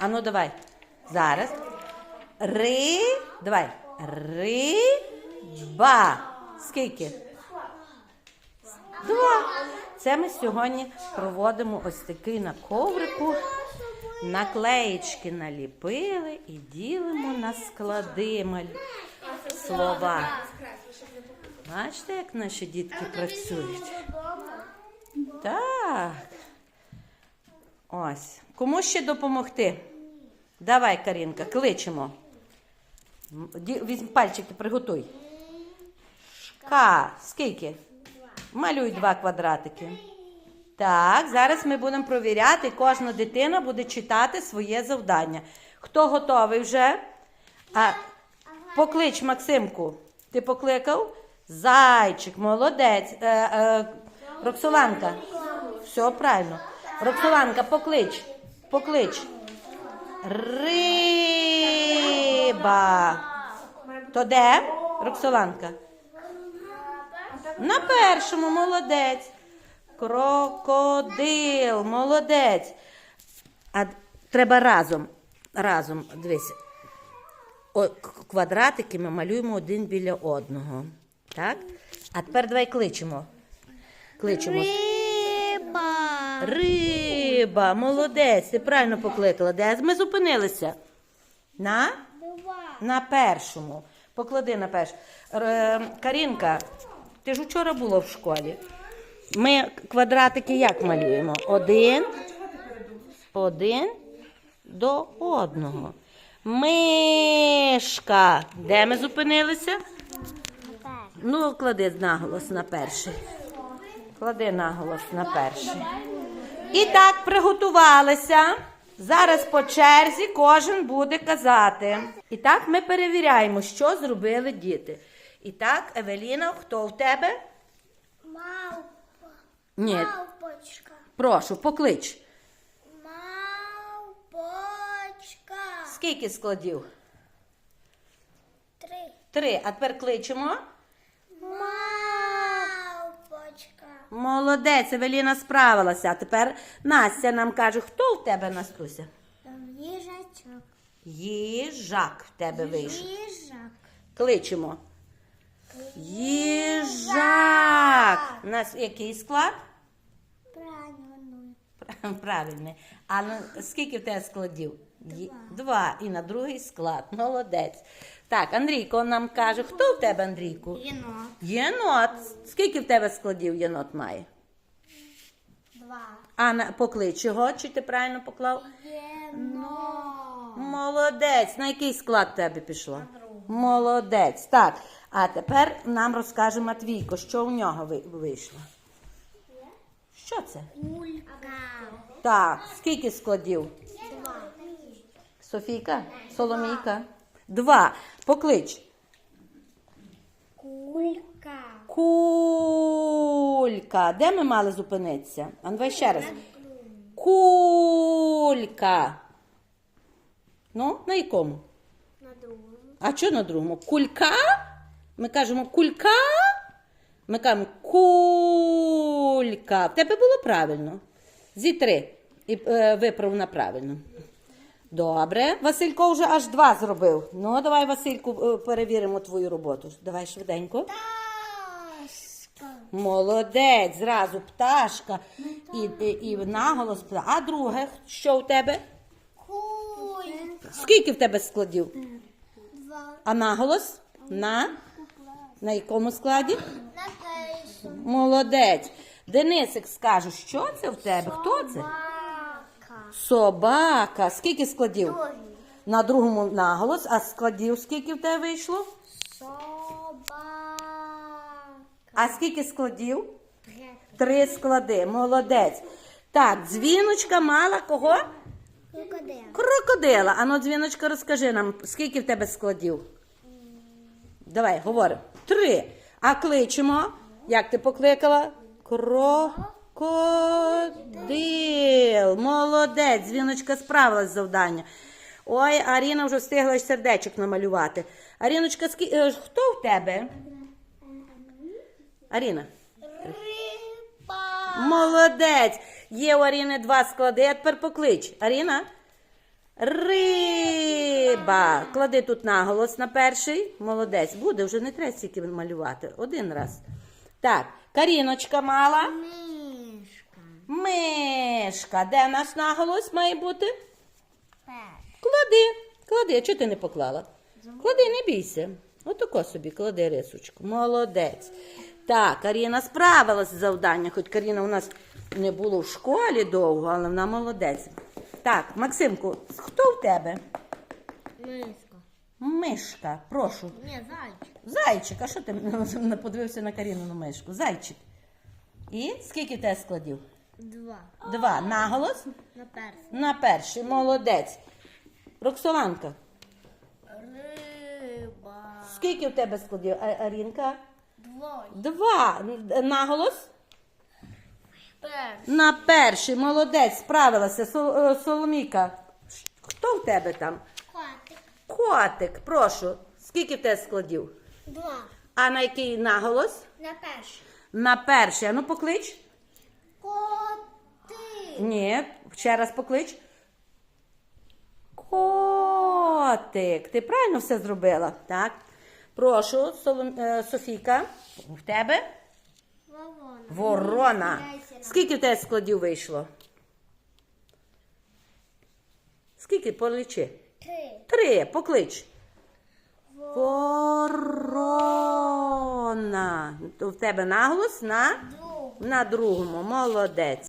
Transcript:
А ну давай. Зараз. Ри. Давай. Риба. Скільки? Два. Це ми сьогодні проводимо ось такий на коврику. Наклеєчки наліпили і ділимо на склади слова. Бачите, як наші дітки працюють? Так. Ось. Кому ще допомогти? Давай, Карінка, кличемо. Візьми пальчики, приготуй. Шка. Скільки? Малюй два квадратики. Так, зараз ми будемо провіряти. Кожна дитина буде читати своє завдання. Хто готовий вже? А, поклич Максимку. Ти покликав? Зайчик, молодець. Е, е, Роксоланка. Все правильно. Роксоланка, поклич. Поклич. Риба. То де? Роксоланка. На першому молодець. Крокодил, молодець. А треба разом. Разом, дивись. Квадратики ми малюємо один біля одного. Так? А тепер давай кличемо. Кличемо. Риба. Молодець, ти правильно покликала. Де ми зупинилися? На? На першому. Поклади на першу. Р- Карінка, ти ж вчора була в школі. Ми квадратики як малюємо? Один. Один до одного. Мишка. Де ми зупинилися? Ну, клади наголос на перший. Клади наголос на перший. І так, приготувалися. Зараз по черзі кожен буде казати. І так ми перевіряємо, що зробили діти. І так, Евеліна, хто в тебе? Мавпа. Ні, Мавпочка. прошу, поклич. Мавпочка. Скільки складів? Три. Три. А тепер кличемо. Мавпочка. Молодець, Евеліна справилася. А тепер Настя нам каже, хто в тебе Настуся? Їжачок. Їжак в тебе вийшов. Їжак. Кличемо. Їжак. У нас який склад? Правильно. А на скільки в тебе складів? Є- Два. І на другий склад. Молодець. Так, Андрійко нам каже, хто в тебе, Андрійку? Єнот. Єнот. Скільки в тебе складів єнот має? Два. А на поклич його, чи ти правильно поклав? Єнот. Молодець. На який склад в тебе пішло? Молодець. Так. А тепер нам розкаже Матвійко, що у нього ви- вийшло. Що це? Кулька. Так, скільки складів? Два. Софійка? Соломійка? Два. Поклич. Кулька. Кулька. Де ми мали зупинитися? А ну, ще раз. Кулька. Ну, на якому? На другому. А що на другому? Кулька? Ми кажемо кулька? Ми кажемо кулька. В тебе було правильно. Зі три. І е, виправ на правильно. Добре. Василько вже аж два зробив. Ну, давай, Васильку, е, перевіримо твою роботу. Давай швиденько. Ташка. Молодець, зразу пташка і, і, і наголос. А друге, що в тебе? Кулька. Скільки в тебе складів? Два. А наголос? На? На якому складі? На першому. Молодець. Денисик скаже, що це в тебе? Хто це? Собака. Собака. Скільки складів? Другий. На другому наголос, а складів скільки в тебе вийшло? Собака. А скільки складів? Три. Три склади. Молодець. Так, дзвіночка мала кого? Крокодил. Крокодила. Ану, дзвіночка, розкажи нам, скільки в тебе складів? Давай, говори. Три. А кличемо. Як ти покликала? Крокодил. Молодець. Дзвіночка справилась завдання. Ой, Аріна вже встигла сердечок намалювати. Аріночка, скі... е, хто в тебе? Аріна. Риба. Молодець! Є у Аріни два склади, а тепер поклич. Аріна? Риба. Клади тут наголос на перший. Молодець. Буде, вже не треба стільки малювати. Один раз. Так, Каріночка мала. Мишка. Мишка. Де наш наголос має бути? Перш. Клади. Клади. Чого ти не поклала? Клади, не бійся. Отако собі клади рисочку. Молодець. Так, Каріна справилася з завданням, хоч Каріна у нас не було в школі довго, але вона молодець. Так, Максимку, хто в тебе? Миска. Мишка, прошу. Ні, зайчик. Зайчик, а що ти подивився на Каріну мишку? Зайчик. І скільки в тебе складів? Два. Два. Наголос? На перший. На перший. Молодець. Роксоланка. Риба. Скільки в тебе складів, А- Арінка? Двоє. Два. Наголос? Перш. На перший. Молодець. Справилася. Сол- е, Соломіка. Хто в тебе там? Котик. Прошу. Скільки в тебе складів? Два. А на який наголос? На перший. На перший. А ну поклич. Котик. Ні, ще раз поклич. Котик. Ти правильно все зробила? Так. Прошу, е, Софійка. В тебе? Вовона. Ворона. Скільки в тебе складів вийшло? Скільки полічи? Три. Поклич. Ворона. В тебе наголос на, на другому. Молодець.